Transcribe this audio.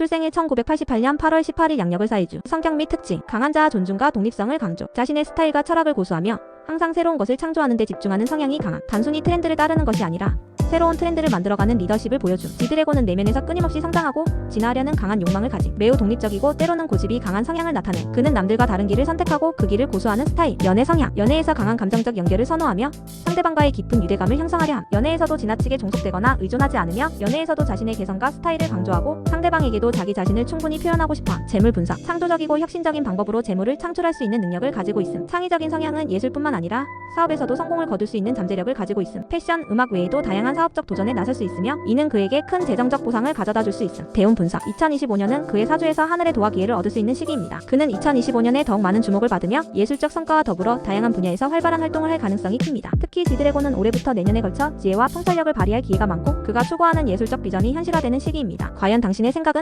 출생일 1988년 8월 18일 양력을 사이주. 성격 및 특징. 강한 자아 존중과 독립성을 강조. 자신의 스타일과 철학을 고수하며 항상 새로운 것을 창조하는 데 집중하는 성향이 강한. 단순히 트렌드를 따르는 것이 아니라 새로운 트렌드를 만들어가는 리더십을 보여줌. 지드래곤은 내면에서 끊임없이 성장하고 진화하려는 강한 욕망을 가진 매우 독립적이고 때로는 고집이 강한 성향을 나타내. 그는 남들과 다른 길을 선택하고 그 길을 고수하는 스타일. 연애 성향. 연애에서 강한 감정적 연결을 선호하며 상대방과의 깊은 유대감을 형성하려 함. 연애에서도 지나치게 종속되거나 의존하지 않으며 연애에서도 자신의 개성과 스타일을 강조하고 상대방에게도 자기 자신을 충분히 표현하고 싶어 함. 재물 분석. 창조적이고 혁신적인 방법으로 재물을 창출할 수 있는 능력을 가지고 있음. 창의적인 성향은 예술뿐만 아니라 사업에서도 성공을 거둘 수 있는 잠재력을 가지고 있음. 패션, 음악 외에도 다양한 사업적 도전에 나설 수 있으며 이는 그에게 큰 재정적 보상을 가져다 줄 수 있음. 대운 분석. 2025년은 그의 사주에서 하늘의 도와 기회를 얻을 수 있는 시기입니다. 그는 2025년에 더욱 많은 주목을 받으며 예술적 성과와 더불어 다양한 분야에서 활발한 활동을 할 가능성이 큽니다. 특히 지드래곤은 올해부터 내년에 걸쳐 지혜와 통찰력을 발휘할 기회가 많고 그가 추구하는 예술적 비전이 현실화되는 시기입니다. 과연 당신의 생각은?